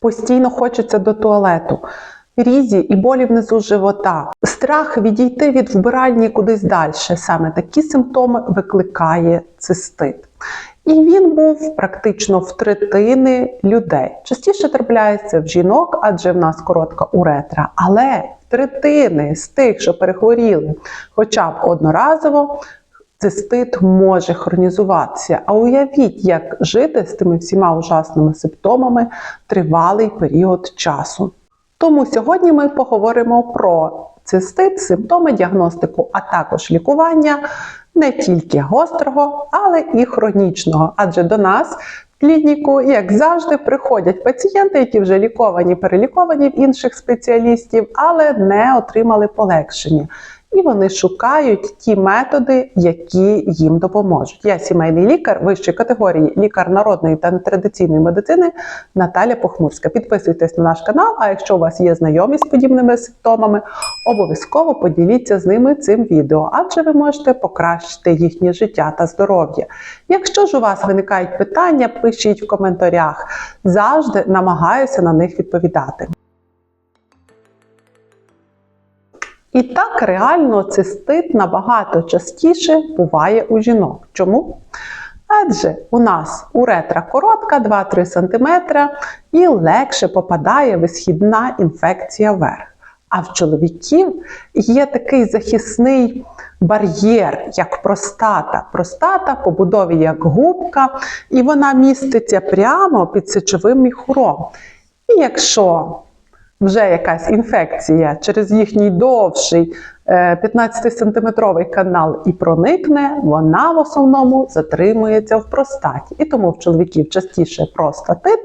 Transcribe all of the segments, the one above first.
Постійно хочеться до туалету. Різі і болі внизу живота, страх відійти від вбиральні кудись далі. Саме такі симптоми викликає цистит. І він був практично в третини людей. Частіше трапляється в жінок, адже в нас коротка уретра. Але третини з тих, що перехворіли хоча б одноразово, цистит може хронізуватися. А уявіть, як жити з тими всіма ужасними симптомами тривалий період часу. Тому сьогодні ми поговоримо про цистит, симптоми, діагностику, а також лікування не тільки гострого, але і хронічного. Адже до нас в клініку, як завжди, приходять пацієнти, які вже ліковані, переліковані в інших спеціалістів, але не отримали полегшення. І вони шукають ті методи, які їм допоможуть. Я сімейний лікар вищої категорії, лікар народної та нетрадиційної медицини Наталя Похмурська. Підписуйтесь на наш канал. А якщо у вас є знайомі з подібними симптомами, обов'язково поділіться з ними цим відео, адже ви можете покращити їхнє життя та здоров'я. Якщо ж у вас виникають питання, пишіть в коментарях. Завжди намагаюся на них відповідати. І так реально цистит набагато частіше буває у жінок. Чому? Адже у нас уретра коротка, 2-3 см, і легше попадає висхідна інфекція вверх. А в чоловіків є такий захисний бар'єр, як простата. Простата по будові як губка, і вона міститься прямо під сечовим міхуром. І якщо вже якась інфекція через їхній довший 15-сантиметровий канал і проникне, вона в основному затримується в простаті. І тому в чоловіків частіше простатит,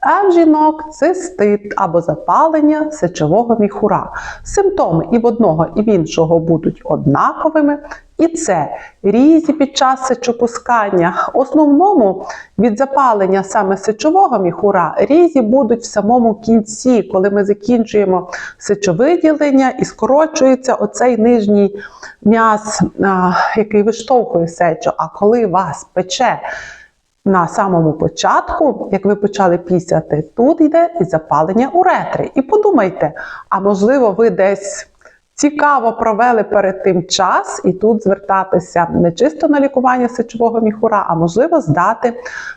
а в жінок цистит або запалення сечового міхура. Симптоми і в одного, і в іншого будуть однаковими. І це різі під час сечопускання. Основному від запалення саме сечового міхура різі будуть в самому кінці, коли ми закінчуємо сечовиділення і скорочується оцей нижній м'яз, який виштовхує сечу. А коли вас пече на самому початку, як ви почали пісяти, тут йде і запалення уретри. І подумайте, а можливо, ви десь цікаво провели перед тим час, і тут звертатися не чисто на лікування сечового міхура, а можливо здати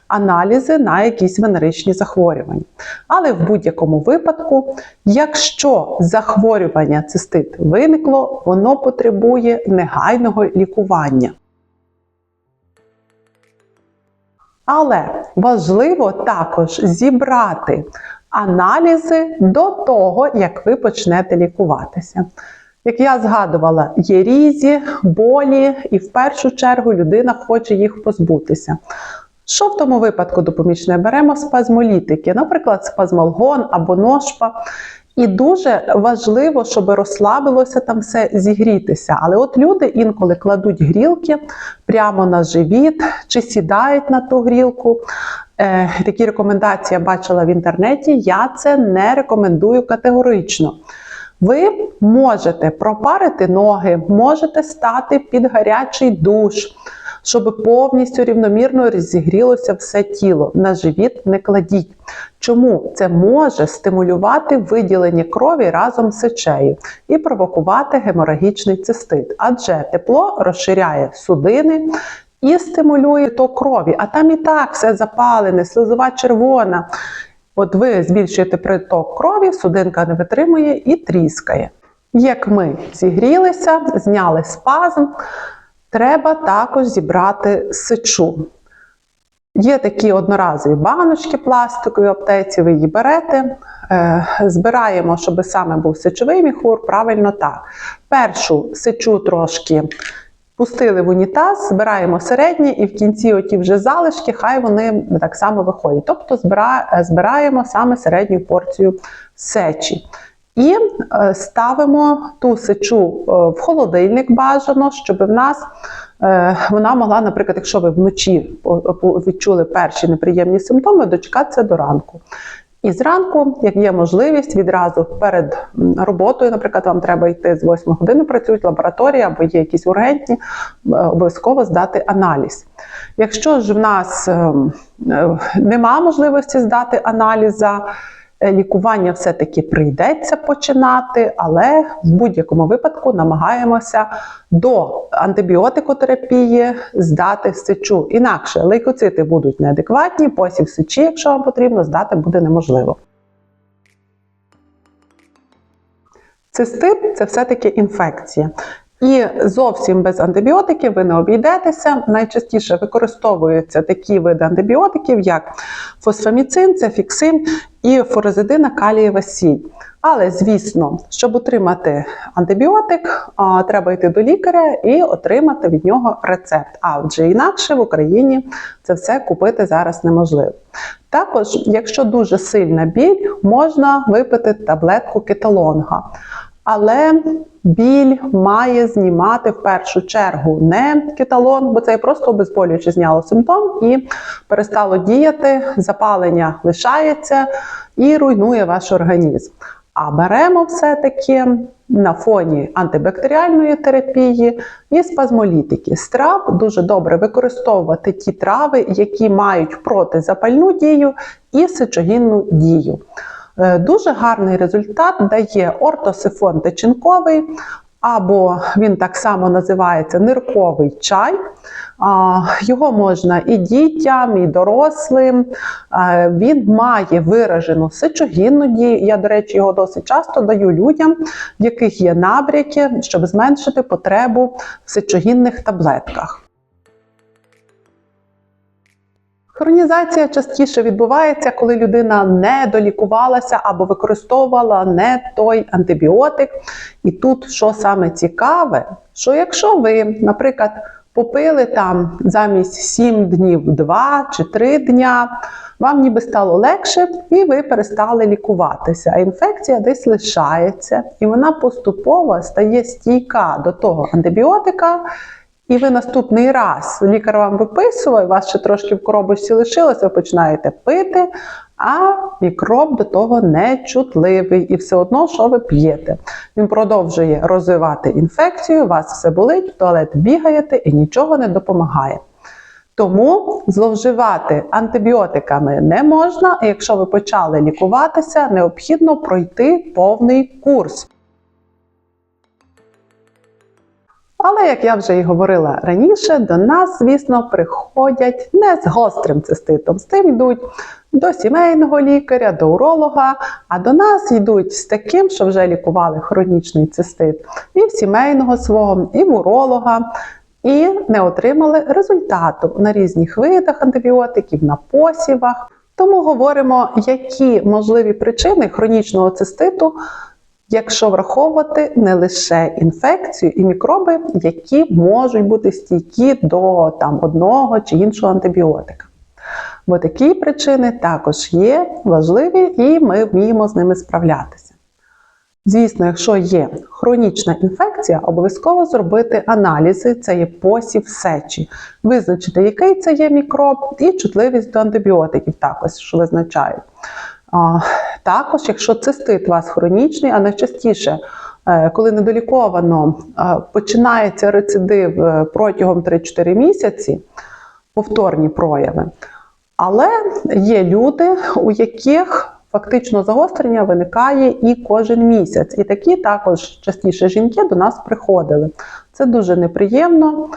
аналізи на якісь венеричні захворювання. Але в будь-якому випадку, якщо захворювання цистит виникло, воно потребує негайного лікування. Але важливо також зібрати аналізи до того, як ви почнете лікуватися. Як я згадувала, є різі, болі, і в першу чергу людина хоче їх позбутися. Що в тому випадку допомічне? Беремо спазмолітики, наприклад, спазмолгон або ношпа. І дуже важливо, щоб розслабилося там все, зігрітися. Але от люди інколи кладуть грілки прямо на живіт чи сідають на ту грілку. Е, такі рекомендації я бачила в інтернеті. Я це не рекомендую категорично. Ви можете пропарити ноги, можете стати під гарячий душ, щоб повністю рівномірно розігрілося все тіло. На живіт не кладіть. Чому це може стимулювати виділення крові разом з сечею і провокувати геморагічний цистит, адже тепло розширяє судини. І стимулює ток крові, а там і так все запалене, слизова червона. От ви збільшуєте приток крові, судинка не витримує і тріскає. Як ми зігрілися, зняли спазм, треба також зібрати сечу. Є такі одноразові баночки пластикові аптеці, ви її берете, е, збираємо, щоб саме був сечовий міхур, правильно так. Першу сечу трошки пустили в унітаз, збираємо середні, і в кінці оті вже залишки, хай вони так само виходять. Тобто збираємо саме середню порцію сечі. І е, ставимо ту сечу е, в холодильник бажано, щоб в нас е, вона могла, наприклад, якщо ви вночі відчули перші неприємні симптоми, дочекатися до ранку. І зранку, як є можливість, відразу перед роботою, наприклад, вам треба йти з 8 години, працюють лабораторії або є якісь ургентні, е, обов'язково здати аналіз. Якщо ж в нас ем, е, нема можливості здати аналіз за Лікування все-таки прийдеться починати, але в будь-якому випадку намагаємося до антибіотикотерапії здати сечу. Інакше лейкоцити будуть неадекватні, посів сечі, якщо вам потрібно, здати буде неможливо. Цистит це все-таки інфекція. І зовсім без антибіотиків ви не обійдетеся. Найчастіше використовуються такі види антибіотиків, як фосфаміцин, цефіксин і форозидина калієва сіль. Але, звісно, щоб отримати антибіотик, треба йти до лікаря і отримати від нього рецепт. А вже інакше в Україні це все купити зараз неможливо. Також, якщо дуже сильна біль, можна випити таблетку кеталонга. Але біль має знімати в першу чергу не кеталон, бо це просто обезболююче зняло симптом і перестало діяти, запалення лишається і руйнує ваш організм. А беремо все-таки на фоні антибактеріальної терапії і спазмолітики. З трав дуже добре використовувати ті трави, які мають протизапальну дію і сечогінну дію. Е, Дуже гарний результат дає ортосифон течінковий, або він так само називається нирковий чай. Його можна і дітям, і дорослим. Е, Він має виражену сечогінну дію. Я, до речі, його досить часто даю людям, в яких є набряки, щоб зменшити потребу в сечогінних таблетках. Хронізація частіше відбувається, коли людина не долікувалася або використовувала не той антибіотик. І тут що саме цікаве, що якщо ви, наприклад, попили там замість 7 днів 2 чи 3 дня, вам ніби стало легше, і ви перестали лікуватися. А інфекція десь лишається, і вона поступово стає стійка до того антибіотика. І ви наступний раз лікар вам виписує, у вас ще трошки в коробочці лишилося, ви починаєте пити, а мікроб до того не чутливий. І все одно, що ви п'єте. Він продовжує розвивати інфекцію, у вас все болить, в туалет бігаєте і нічого не допомагає. Тому зловживати антибіотиками не можна, якщо ви почали лікуватися, необхідно пройти повний курс. Але, як я вже і говорила раніше, до нас, звісно, приходять не з гострим циститом. З тим йдуть до сімейного лікаря, до уролога, а до нас йдуть з таким, що вже лікували хронічний цистит, і в сімейного свого, і в уролога. І не отримали результату на різних видах антибіотиків, на посівах. Тому говоримо, які можливі причини хронічного циститу якщо враховувати не лише інфекцію і мікроби, які можуть бути стійкі до там, одного чи іншого антибіотика. Бо такі причини також є важливі і ми вміємо з ними справлятися. Звісно, якщо є хронічна інфекція, обов'язково зробити аналізи, це є посів сечі, визначити, який це є мікроб, і чутливість до антибіотиків також визначають. Також, якщо цистит у вас хронічний, а найчастіше, е, коли недоліковано е, починається рецидив е, протягом 3-4 місяці, повторні прояви. Але є люди, у яких фактично загострення виникає і кожен місяць. І такі також частіше жінки до нас приходили. Це дуже неприємно.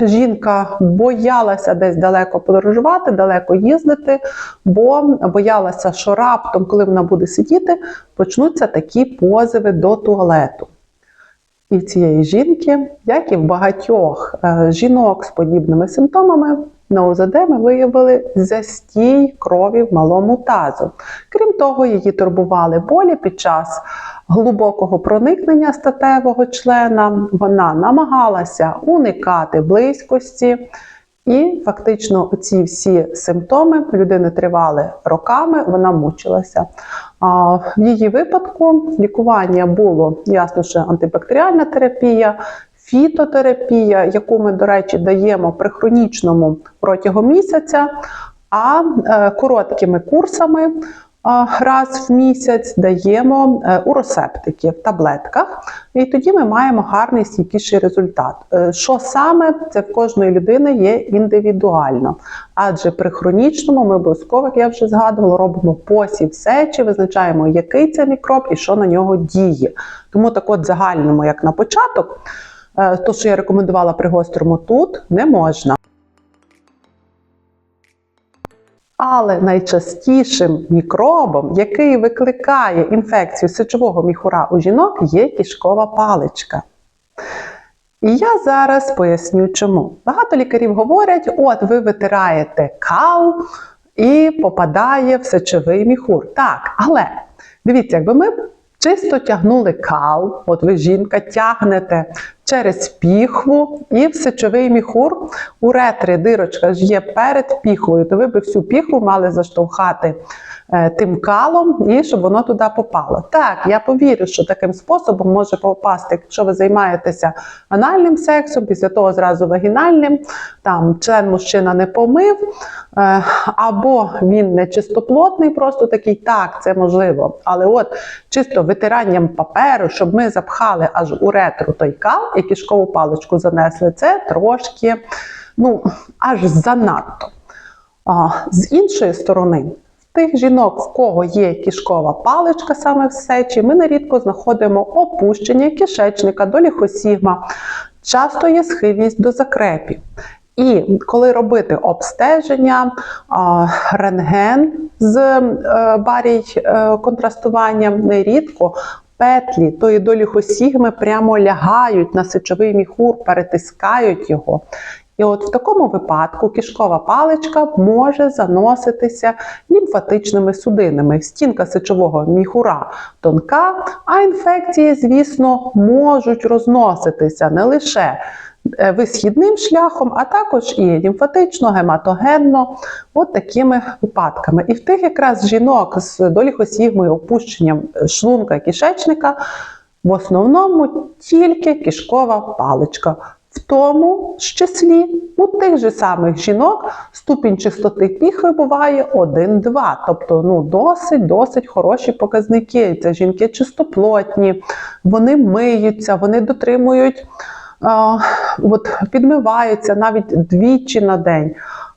Жінка боялася десь далеко подорожувати, далеко їздити, бо боялася, що раптом, коли вона буде сидіти, почнуться такі позиви до туалету. І в цієї жінки, як і в багатьох е, жінок з подібними симптомами, на УЗД ми виявили застій крові в малому тазу. Крім того, її турбували болі під час глибокого проникнення статевого члена. Вона намагалася уникати близькості. І фактично ці всі симптоми людини тривали роками, вона мучилася. А в її випадку лікування було ясно, що антибактеріальна терапія, фітотерапія, яку ми, до речі, даємо при хронічному протягом місяця, а е, короткими курсами раз в місяць, даємо е, уросептики в таблетках, і тоді ми маємо гарний стійкіший результат. Е, Що саме це в кожної людини є індивідуально. Адже при хронічному ми обов'язково, як я вже згадувала, робимо посів сечі, визначаємо, який це мікроб і що на нього діє. Тому так от загальному, як на початок, е, то, що я рекомендувала при гострому тут, не можна. Але найчастішим мікробом, який викликає інфекцію сечового міхура у жінок, є кишкова паличка. І я зараз поясню чому. Багато лікарів говорять: от ви витираєте кал і попадає в сечовий міхур. Так, але дивіться, якби ми чисто тягнули кал, от ви жінка тягнете через піхву і в сечовий міхур, у ретри дирочка ж є перед піхвою, то ви би всю піхву мали заштовхати е, тим калом і щоб воно туди попало. Так, я повірю, що таким способом може попасти, якщо ви займаєтеся анальним сексом, після того зразу вагінальним, там член мужчина не помив, е, або він не чистоплотний, просто такий, так, це можливо. Але от чисто витиранням паперу, щоб ми запхали аж у ретру той кал і кишкову паличку занесли, це трошки, ну, аж занадто. А, з іншої сторони, в тих жінок, в кого є кишкова паличка саме в сечі, ми нерідко знаходимо опущення кишечника до ліхосігма. Часто є схильність до закрепів. І коли робити обстеження, рентген з е, барій е, контрастуванням, нерідко петлі тої доліхосігми прямо лягають на сечовий міхур, перетискають його. І от в такому випадку кишкова паличка може заноситися лімфатичними судинами. Стінка сечового міхура тонка, а інфекції, звісно, можуть розноситися не лише висхідним шляхом, а також і лімфатично, гематогенно, от такими випадками. І в тих якраз жінок з доліхосігмою, опущенням шлунка кишечника в основному тільки кишкова паличка. В тому числі у тих же самих жінок ступінь чистоти піхви буває 1-2, тобто ну, досить досить хороші показники. Це жінки чистоплотні, вони миються, вони дотримують, от, підмиваються навіть двічі на день.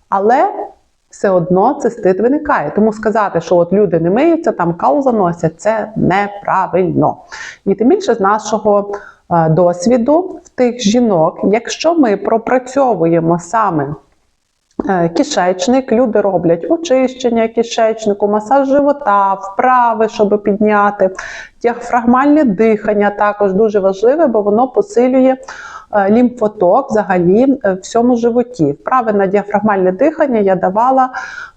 Але все одно цистит виникає. Тому сказати, що от люди не миються, там кал заносять, це неправильно. І тим більше з нашого е, досвіду в тих жінок, якщо ми пропрацьовуємо саме е, кишечник, люди роблять очищення кишечнику, масаж живота, вправи, щоб підняти, діафрагмальне дихання також дуже важливе, бо воно посилює лімфоток взагалі е, в всьому животі. Вправи на діафрагмальне дихання я давала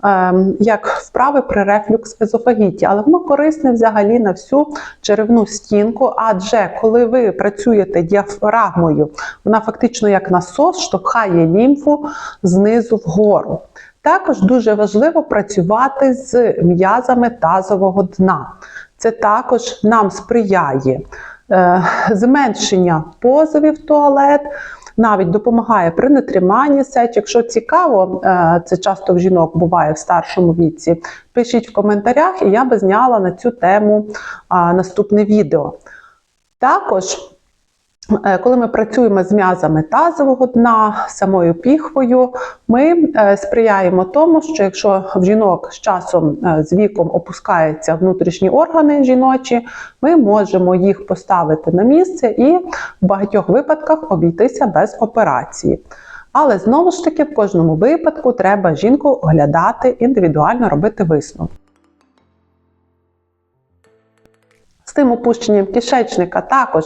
е, як вправи при рефлюкс езофагіті, але воно корисне взагалі на всю черевну стінку, адже коли ви працюєте діафрагмою, вона фактично як насос штовхає лімфу знизу вгору. Також дуже важливо працювати з м'язами тазового дна. Це також нам сприяє е, зменшення позовів в туалет, навіть допомагає при нетриманні сеч. Якщо цікаво, е, це часто в жінок буває в старшому віці. Пишіть в коментарях, і я би зняла на цю тему наступне відео. Також Е, Коли ми працюємо з м'язами тазового дна, самою піхвою, ми е, сприяємо тому, що якщо в жінок з часом е, з віком опускаються внутрішні органи жіночі, ми можемо їх поставити на місце і в багатьох випадках обійтися без операції. Але знову ж таки, в кожному випадку треба жінку оглядати індивідуально робити висновок. З тим опущенням кишечника також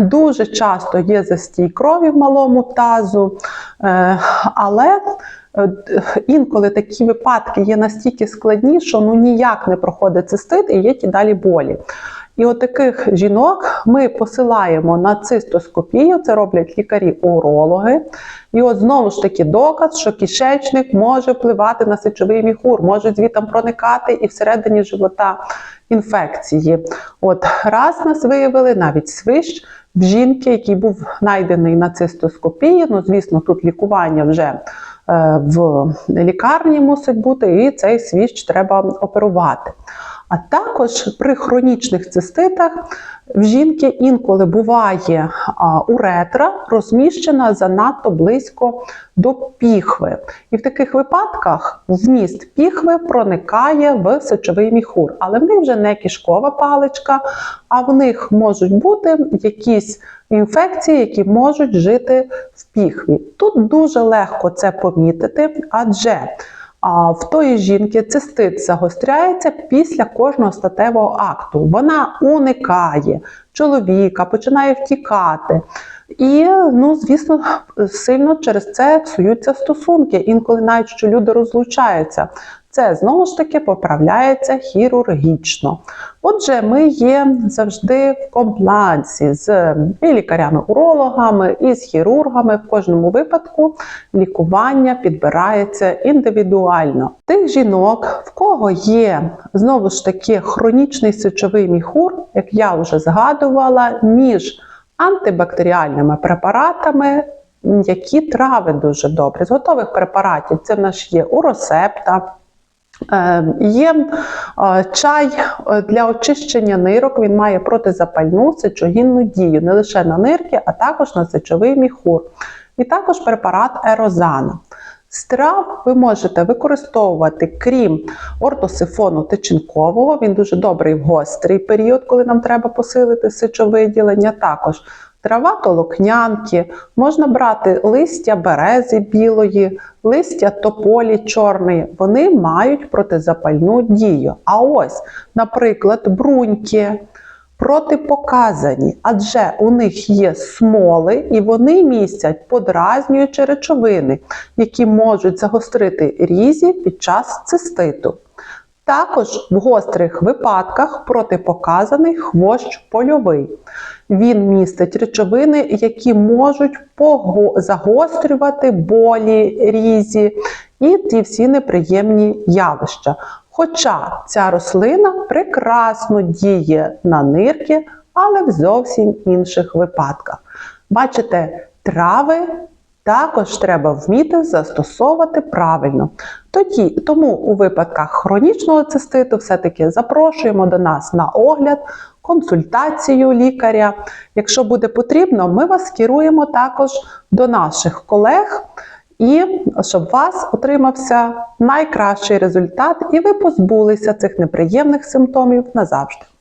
дуже часто є застій крові в малому тазу, е, але е, інколи такі випадки є настільки складні, що ну ніяк не проходить цистит і є ті далі болі. І от таких жінок ми посилаємо на цистоскопію, це роблять лікарі-урологи. І от знову ж таки доказ, що кишечник може впливати на сечовий міхур, може звітом проникати і всередині живота інфекції. От раз нас виявили навіть свищ в жінки, який був знайдений на цистоскопії. Ну, звісно, тут лікування вже е, в лікарні мусить бути, і цей свіч треба оперувати. А також при хронічних циститах в жінки інколи буває уретра розміщена занадто близько до піхви. І в таких випадках вміст піхви проникає в сечовий міхур. Але в них вже не кишкова паличка, а в них можуть бути якісь інфекції, які можуть жити в піхві. Тут дуже легко це помітити, адже а в тої жінки цистит загостряється після кожного статевого акту. Вона уникає чоловіка, починає втікати. І, ну, звісно, сильно через це псуються стосунки. Інколи навіть що люди розлучаються. Це знову ж таки поправляється хірургічно. Отже, ми є завжди в комплансі з і лікарями-урологами, і з хірургами. В кожному випадку лікування підбирається індивідуально. Тих жінок, в кого є знову ж таки хронічний сечовий міхур, як я вже згадувала, між антибактеріальними препаратами. Які трави дуже добре. З готових препаратів це в нас є уросепта, Е, Є е, чай е, для очищення нирок, він має протизапальну сечогінну дію не лише на нирки, а також на сечовий міхур. І також препарат ерозана. З трав ви можете використовувати, крім ортосифону тичинкового, він дуже добрий в гострий період, коли нам треба посилити сечовиділення. Також трава толокнянки, можна брати листя берези білої, листя тополі чорної. Вони мають протизапальну дію. А ось, наприклад, бруньки. Протипоказані, адже у них є смоли і вони містять подразнюючі речовини, які можуть загострити різі під час циститу. Також в гострих випадках протипоказаний хвощ польовий. Він містить речовини, які можуть загострювати болі, різі і ті всі неприємні явища. Хоча ця рослина прекрасно діє на нирки, але в зовсім інших випадках. Бачите, трави також треба вміти застосовувати правильно. Тоді, тому у випадках хронічного циститу все-таки запрошуємо до нас на огляд, консультацію лікаря. Якщо буде потрібно, ми вас керуємо також до наших колег. І щоб у вас отримався найкращий результат, і ви позбулися цих неприємних симптомів назавжди.